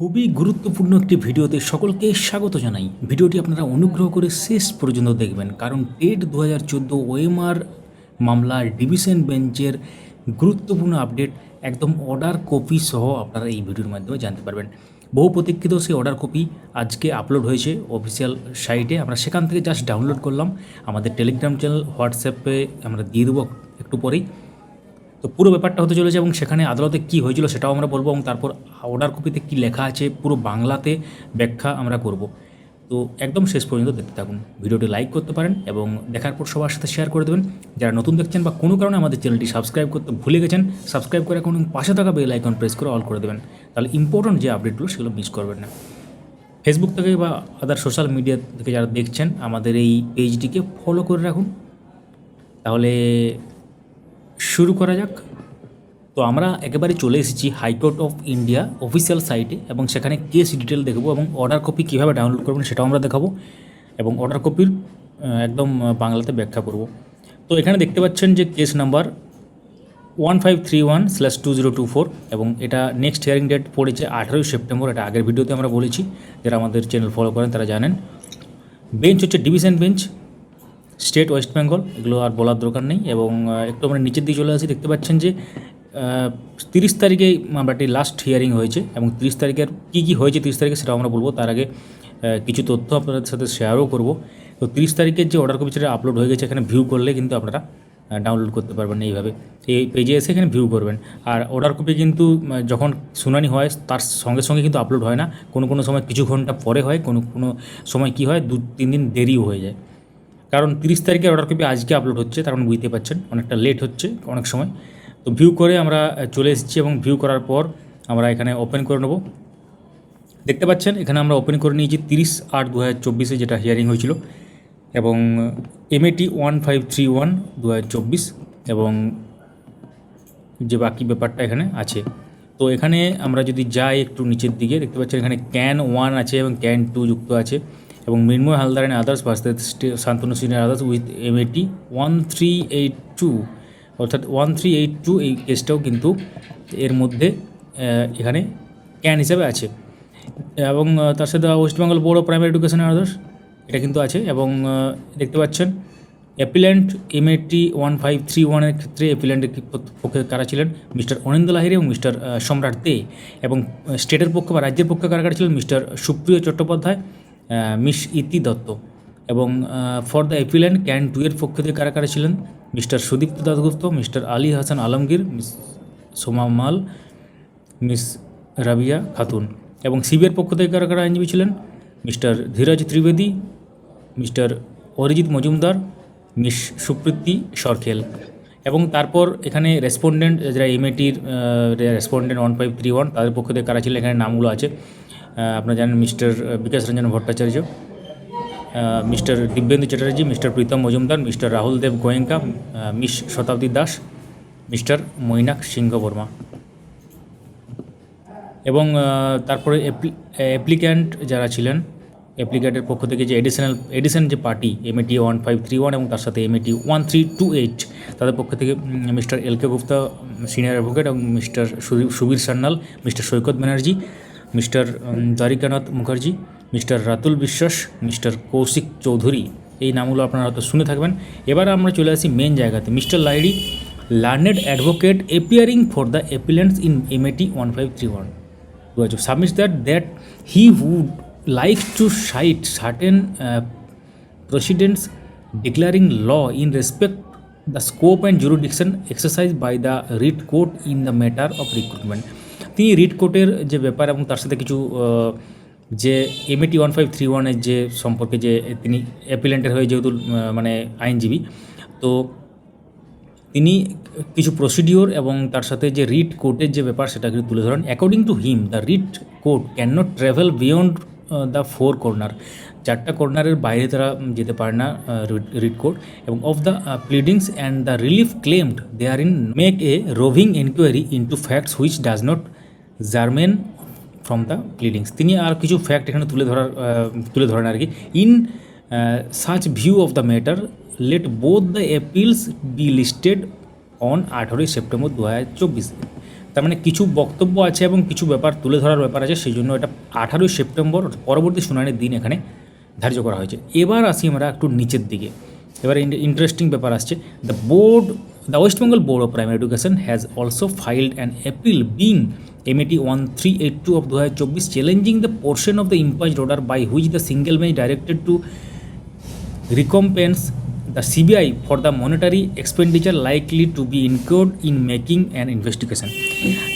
খুবই গুরুত্বপূর্ণ একটি ভিডিওতে সকলকে স্বাগত জানাই। ভিডিওটি আপনারা অনুগ্রহ করে শেষ পর্যন্ত দেখবেন, কারণ টেট দু হাজার চোদ্দ ওএমআর মামলার ডিভিশন বেঞ্চের গুরুত্বপূর্ণ আপডেট একদম অর্ডার কপি সহ আপনারা এই ভিডিওর মাধ্যমে জানতে পারবেন। বহু প্রতীক্ষিত সেই অর্ডার কপি আজকে আপলোড হয়েছে অফিসিয়াল সাইটে। আমরা সেখান থেকে জাস্ট ডাউনলোড করলাম। আমাদের টেলিগ্রাম চ্যানেল, হোয়াটসঅ্যাপে আমরা দিয়ে দেবো একটু পরেই। তো পুরো ব্যাপারটা হতে চলেছে এবং সেখানে আদালতে কী হয়েছিল সেটাও আমরা বলব এবং তারপর অর্ডার কপিতে কী লেখা আছে, পুরো বাংলাতে ব্যাখ্যা আমরা করব। তো একদম শেষ পর্যন্ত দেখতে থাকুন। ভিডিওটি লাইক করতে পারেন এবং দেখার পর সবার সাথে শেয়ার করে দেবেন। যারা নতুন দেখছেন বা কোনো কারণে আমাদের চ্যানেলটি সাবস্ক্রাইব করতে ভুলে গেছেন সাবস্ক্রাইব করে এখন পাশে থাকা বেল আইকন প্রেস করে অল করে দেবেন। তাহলে ইম্পর্ট্যান্ট যে আপডেটগুলো সেগুলো মিস করবেন না। ফেসবুক থেকে বা আদার সোশ্যাল মিডিয়া থেকে যারা দেখছেন, আমাদের এই পেজটিকে ফলো করে রাখুন। তাহলে শুরু করা যাক। তো আমরা একেবারে চলে এসেছি হাইকোর্ট অফ ইন্ডিয়া অফিসিয়াল সাইটে এবং সেখানে কেস ডিটেল দেখব এবং অর্ডার কপি কীভাবে ডাউনলোড করবেন সেটাও আমরা দেখাবো এবং অর্ডার কপির একদম বাংলাতে ব্যাখ্যা করব। তো এখানে দেখতে পাচ্ছেন যে case number one five three one slash two zero two four এবং এটা নেক্সট হিয়ারিং ডেট পড়েছে আঠারোই সেপ্টেম্বর, এটা আগের ভিডিওতে আমরা বলেছি। যারা আমাদের চ্যানেল ফলো করেন তারা জানেন। বেঞ্চ হচ্ছে division bench state West Bengal, এগুলো আর বলার দরকার নেই এবং একটু আমরা নিচের দিকে চলে আসি, দেখতে পাচ্ছেন যে তিরিশ তারিখে মামলাটি লাস্ট হিয়ারিং হয়েছে এবং তিরিশ তারিখের কী কী হয়েছে তিরিশ তারিখে সেটাও আমরা বলব। তার আগে কিছু তথ্য আপনাদের সাথে শেয়ারও করব। তো তিরিশ তারিখের যে অর্ডার কপি সেটা আপলোড হয়ে গেছে, এখানে ভিউ করলে কিন্তু আপনারা ডাউনলোড করতে পারবেন এইভাবে। এই পেজে এসে এখানে ভিউ করবেন। আর অর্ডার কপি কিন্তু যখন শুনানি হয়, তার সঙ্গে সঙ্গে কিন্তু আপলোড হয় না। কোনো কোনো সময় কিছু ঘণ্টা পরে হয়, কোনো কোনো সময় কি হয় দু তিন দিন দেরিও হয়ে যায়। কারণ তিরিশ তারিখের অর্ডার কপি আজকে আপলোড হচ্ছে, তার মানে বুঝতে পারছেন, অনেকটা লেট হচ্ছে অনেক সময়। তো ভিউ করে আমরা চলে এসেছি এবং ভিউ করার পর আমরা এখানে ওপেন করে নেব। দেখতে পাচ্ছেন, এখানে আমরা ওপেন করে নিয়েছি তিরিশ আট দু হাজার চব্বিশে যেটা হিয়ারিং হয়েছিল এবং MAT one five three one দু হাজার চব্বিশ এবং যে বাকি ব্যাপারটা এখানে আছে। তো এখানে আমরা যদি যাই একটু নিচের দিকে, দেখতে পাচ্ছেন এখানে ক্যান ওয়ান আছে এবং ক্যান টু যুক্ত আছে। এবং Mrinmoy Haldar and others versus Shantanu senior others with MAT one three eight two অর্থাৎ ওয়ান থ্রি এইট টু এই কেসটাও কিন্তু এর মধ্যে এখানে ক্যান হিসাবে আছে। এবং তার সাথে West Bengal Board of Primary Education others এটা কিন্তু আছে। এবং দেখতে পাচ্ছেন appellant MAT one five three ওয়ানের ক্ষেত্রে অ্যাপিল্যান্টের পক্ষে কারা ছিলেন? মিস্টার অনিন্দ লাহিরি এবং মিস্টার সম্রাট দে। এবং স্টেটের পক্ষে বা রাজ্যের পক্ষে কারা কারা ছিলেন? মিস্টার সুপ্রিয় চট্টোপাধ্যায় মিস ইতি দত্ত এবং for the appellant can two এর পক্ষ থেকে কারা কারা ছিলেন? Mister Sudipta Dasgupta mister Ali Hasan Alamgir, miss Soma Mal, miss Rabia Khatun এবং সিবিআর পক্ষ থেকে কারা কারা আইনজীবী ছিলেন? Mister Dhiraj Trivedi, mister Arijit Majumdar, miss Supriti Sarkhel এবং তারপর এখানে রেসপন্ডেন্ট যারা এমএটির respondent one five three one তাদের পক্ষ থেকে কারা ছিলেন? এখানে নামগুলো আছে। আপনারা জানেন mister Bikash Ranjan Bhattacharya mister Dibyendu Chatterjee, mister Pritam Majumdar, mister Rahul Dev Goenka miss Shatabdi Das, mister Mainak Sinha Barma এবং তারপরে অ্যাপ্লিক্যান্ট যারা ছিলেন, অ্যাপ্লিক্যান্টের পক্ষ থেকে যে এডিশনাল, এডিশন যে party M MAT one five three one এবং তার সাথে MAT one three two eight তাদের পক্ষ থেকে mister L K Gupta senior advocate এবং mister Subir Sanyal, mister Saikat Banerjee mister Dwarikanath Mukherjee, mister Ratul Biswas, mister Kaushik Chowdhury, এই নামগুলো আপনারা হয়তো শুনে থাকবেন। এবার আমরা চলে আসি মেন জায়গাতে। Mister লাইডি learned advocate appearing for the appellants in M MAT one five three one বুঝেছ submits that that he would like to cite certain precedents declaring law in respect the scope and jurisdiction exercise by the writ court in the matter of recruitment তিনি writ কোর্টের যে ব্যাপার এবং তার সাথে কিছু যে এমএটি ওয়ান ফাইভ থ্রি ওয়ানের যে সম্পর্কে যে তিনি অ্যাপিলেন্টের হয়ে যেহেতু মানে আইনজীবী, তো তিনি কিছু প্রসিডিওর এবং তার সাথে যে রিট কোর্টের যে ব্যাপার সেটা কিন্তু তুলে ধরেন। According to him the writ court can not travel beyond the four corner চারটা কর্নারের বাইরে তারা যেতে পারে না রিট কোর্ট এবং of the pleadings and the relief claimed they are in make a roving enquiry into facts which does not germane from the pleadings তিনি আর কিছু ফ্যাক্ট এখানে তুলে ধরার তুলে ধরেন আর কি। In such view of the matter let both the appeals be listed on আঠারোই সেপ্টেম্বর দু হাজার চব্বিশে। তার মানে কিছু বক্তব্য আছে এবং কিছু ব্যাপার তুলে ধরার ব্যাপার আছে, সেই জন্য এটা আঠারোই সেপ্টেম্বর পরবর্তী শুনানির দিন এখানে ধার্য করা হয়েছে। এবার আসি আমরা একটু নিচের দিকে। এবার ইন্টারেস্টিং ব্যাপার আসছে। The board the West Bengal Board of Primary Education has also filed an appeal being MAT one three eight two of দু হাজার চব্বিশ challenging the portion of the ইম্পাইজ order by which the single bench directed to recompense the CBI for the monetary expenditure likely to be incurred in making and investigation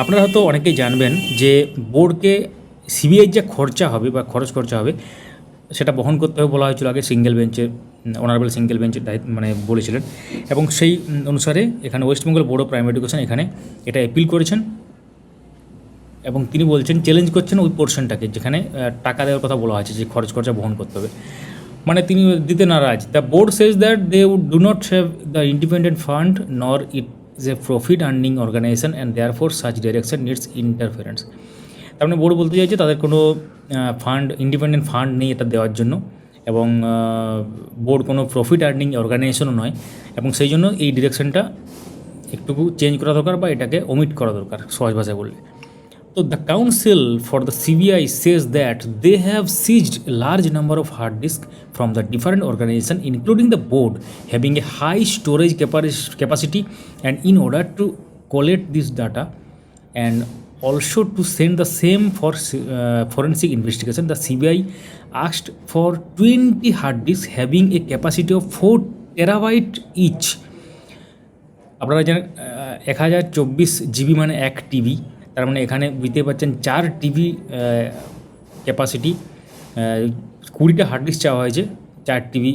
আপনারা হয়তো অনেকেই জানবেন যে বোর্ডকে CBI যে খরচা হবে বা খরচ খরচা হবে, সেটা বহন করতে হবে বলা হয়েছিল আগে সিঙ্গেল বেঞ্চে অনারেবল সিঙ্গেল বেঞ্চের মানে বলেছিলেন। এবং সেই অনুসারে এখানে West Bengal Board of Primary Education এখানে এটা অ্যাপিল করেছেন। এবং তিনি বলছেন চ্যালেঞ্জ করছেন ওই পোর্শনটাকে যেখানে টাকা দেওয়ার কথা বলা হয়েছে যে খরচ খরচা বহন করতে হবে। মানে তিনি দিতে নারাজ। The board says that they would do not have the independent fund nor it is a profit earning organisation and therefore such direction needs interference তার মানে বোর্ড বলতে চাইছে, তাদের কোনো ফান্ড ইন্ডিপেন্ডেন্ট ফান্ড নেই এটা দেওয়ার জন্য, এবং বোর্ড কোনো প্রফিট আর্নিং অর্গানাইজেশনও নয়, এবং সেই জন্য এই ডিরেকশনটা একটুকু চেঞ্জ করা দরকার বা এটাকে ওমিট করা দরকার। সহজ ভাষায় বললে। So the council for the CBI says that they have seized a large number of hard disks from the different organization, including the board, having a high storage capa- capacity, and in order to collect this data and also to send the same for uh, forensic investigation, the CBI asked for 20 hard disks having a capacity of 4 terabyte each. আপনারা জানেন এক হাজার চব্বিশ GB মানে এক TB তার মানে এখানে বুঝতে পারছেন চার টিভি ক্যাপাসিটি কুড়িটা হার্ড ডিস্ক চাওয়া হয়েছে চার টিভি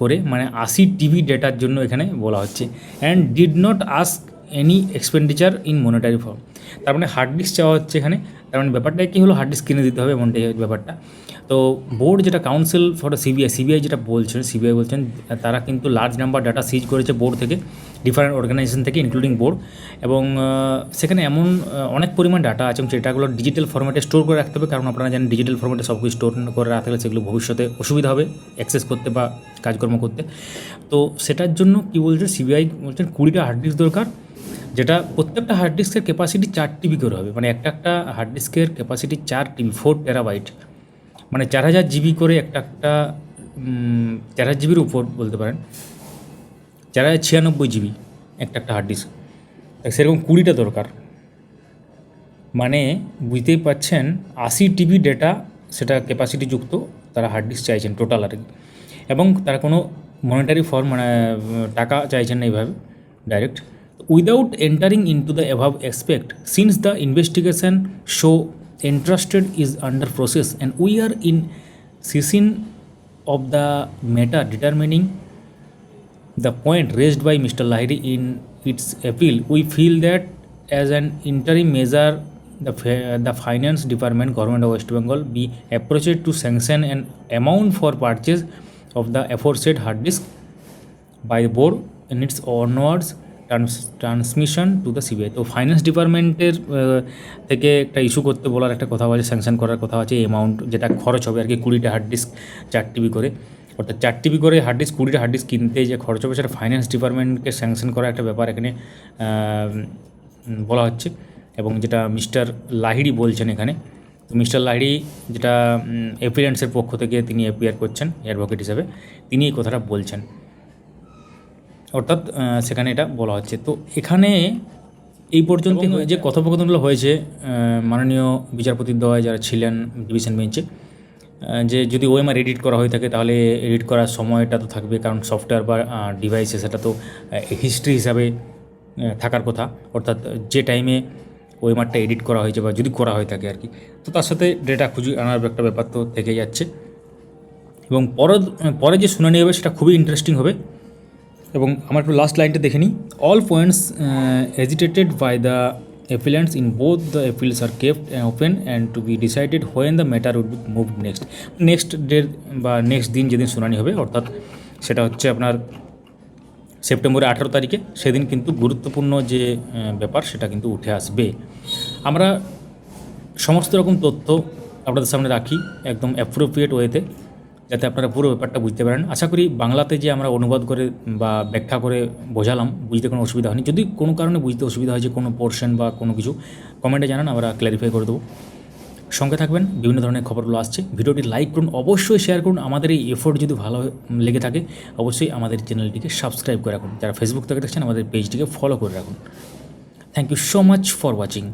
করে মানে আশি টিভি ডেটার জন্য এখানে বলা হচ্ছে। And did not ask any expenditure in monetary form তার মানে হার্ড ডিস্ক চাওয়া হচ্ছে এখানে। তার মানে ব্যাপারটা কি হলো? হার্ড ডিস্ক কিনে দিতে হবে এমনটাই ব্যাপারটা। তো বোর্ড যেটা কাউন্সিল ফর সিবিআই সিবিআই যেটা বলছেন সিবিআই বলছেন, তারা কিন্তু লার্জ নাম্বার ডাটা সিজ করেছে বোর্ড থেকে ডিফারেন্ট অর্গানাইজেশন থেকে ইনক্লুডিং বোর্ড এবং সেখানে এমন অনেক পরিমাণ ডাটা আছে এবং সেটাগুলো ডিজিটাল ফরম্যাটে স্টোর করে রাখতে হবে। কারণ আপনারা জানেন ডিজিটাল ফরম্যাটে সব কিছু স্টোর করে রাখতে গেলে সেগুলো ভবিষ্যতে অসুবিধা হবে অ্যাক্সেস করতে বা কাজকর্ম করতে। তো সেটার জন্য কী বলছে? সিবিআই বলছেন কুড়িটা হার্ড ডিস্ক দরকার। যেটা প্রত্যেকটা হার্ড ডিস্কের ক্যাপাসিটি চার টিবি করে হবে। মানে একটা একটা হার্ড ডিস্কের ক্যাপাসিটি চার টিবি ফোর টেরাবাইট মানে চার হাজার জিবি করে একটা একটা চার হাজার জিবির উপর বলতে পারেন, চার হাজার ছিয়ানব্বই জিবি একটা একটা হার্ড ডিস্ক সেরকম কুড়িটা দরকার। মানে বুঝতেই পাচ্ছেন আশি টিবি ডেটা সেটা ক্যাপাসিটি যুক্ত তারা হার্ড ডিস্ক চাইছেন টোটাল আর কি। এবং তারা কোনো মনিটারি ফর্ম মানে টাকা চাইছেন না এইভাবে direct Without entering into the above aspect, since the investigation show entrusted is under process and we are in season of the matter determining the point raised by Mr. Lahiri in its appeal, we feel that as an interim measure, the, the finance department, government of West Bengal, be approached to sanction an amount for purchase of the aforesaid hard disk by the board in its onwards transmission to the CBI তো finance ডিপার্টমেন্টের থেকে একটা issue করতে বলার একটা কথা আছে sanction করার কথা আছে অ্যামাউন্ট যেটা খরচ হবে, আর কি কুড়িটা হার্ড ডিস্ক চার টিবি করে। অর্থাৎ চার টিবি করে হার্ড ডিস্ক কুড়িটা হার্ড ডিস্ক কিনতে যে খরচ হবে, সেটা ফাইন্যান্স ডিপার্টমেন্টকে স্যাংশন করা একটা ব্যাপার এখানে বলা হচ্ছে। এবং যেটা মিস্টার লাহিড়ি বলছেন এখানে, তো মিস্টার লাহিড়ি যেটা এপিরিয়েন্সের পক্ষ থেকে তিনি অ্যাপিয়ার করছেন অ্যাডভোকেট হিসেবে। তিনি এই কথাটা বলছেন। অর্থাৎ সেখানে এটা বলা হচ্ছে। তো এখানে এই পর্যন্ত যে কথোপকথনগুলো হয়েছে মাননীয় বিচারপতির দয় যারা ছিলেন ডিভিশন বেঞ্চে যে যদি ওএমআর এডিট করা হয়ে থাকে তাহলে এডিট করার সময়টা তো থাকবে কারণ সফটওয়্যার বা ডিভাইসে সেটা তো হিস্ট্রি হিসাবে থাকার কথা। অর্থাৎ যে টাইমে ওএমআরটা এডিট করা হয়েছে বা যদি করা হয়ে থাকে আর কি তো তার সাথে ডেটা খুঁজে আনার একটা ব্যাপার তো থেকে যাচ্ছে। এবং পরে পরে যে শুনানি হবে সেটা খুবই ইন্টারেস্টিং হবে। এবং আমার একটু লাস্ট লাইনটা দেখে নিই। All points agitated by the appellants in both the appeals are kept open and to be decided when the matter would be move next next day বা নেক্সট দিন যেদিন শুনানি হবে, অর্থাৎ সেটা হচ্ছে আপনার সেপ্টেম্বরের আঠারো তারিখে, সেদিন কিন্তু গুরুত্বপূর্ণ যে ব্যাপার সেটা কিন্তু উঠে আসবে। আমরা সমস্ত রকম তথ্য আপনাদের সামনে রাখি একদম অ্যাপ্রোপ্রিয়েট ওয়েতে যাতে আপনারা পুরো ব্যাপারটা বুঝতে পারেন। আশা করি বাংলাতে যে আমরা অনুবাদ করে বা ব্যাখ্যা করে বোঝালাম, বুঝতে কোনো অসুবিধা হয়নি। যদি কোনো কারণে বুঝতে অসুবিধা হয় যে কোনো পোর্শন বা কোনো কিছু কমেন্টে জানান, আমরা ক্ল্যারিফাই করে দেবো। সঙ্গে থাকবেন, বিভিন্ন ধরনের খবরগুলো আসছে। ভিডিওটি লাইক করুন, অবশ্যই শেয়ার করুন। আমাদের এই এফোর্ট যদি ভালো লেগে থাকে, অবশ্যই আমাদের চ্যানেলটিকে সাবস্ক্রাইব করে রাখুন। যারা ফেসবুক থেকে দেখছেন, আমাদের পেজটিকে ফলো করে রাখুন। Thank you so much for watching